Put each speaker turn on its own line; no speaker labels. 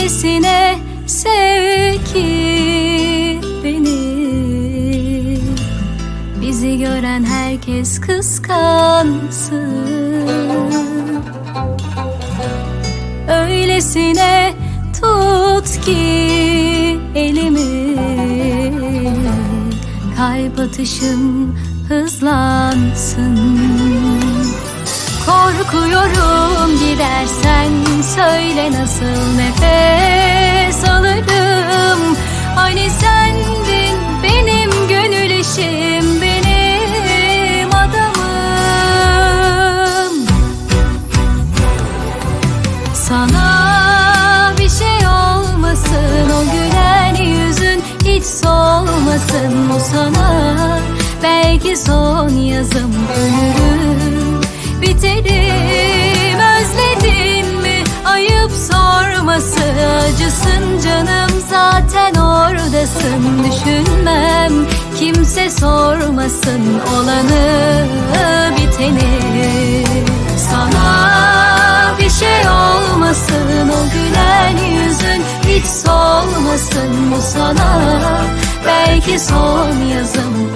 Öylesine sev beni. Bizi gören herkes kıskansın. Öylesine tut ki elimi. Kalp atışım hızlansın. Korkuyorum gidersen söyle nasıl Sana bir şey olmasın o gülen yüzün hiç solmasın. Bu sana Belki son yazım ölürüm. Biterim özledin mi? Ayıp sorması. Acısın canım zaten oradasın. Düşünmem kimse sormasın olanı sana. Belki son yazım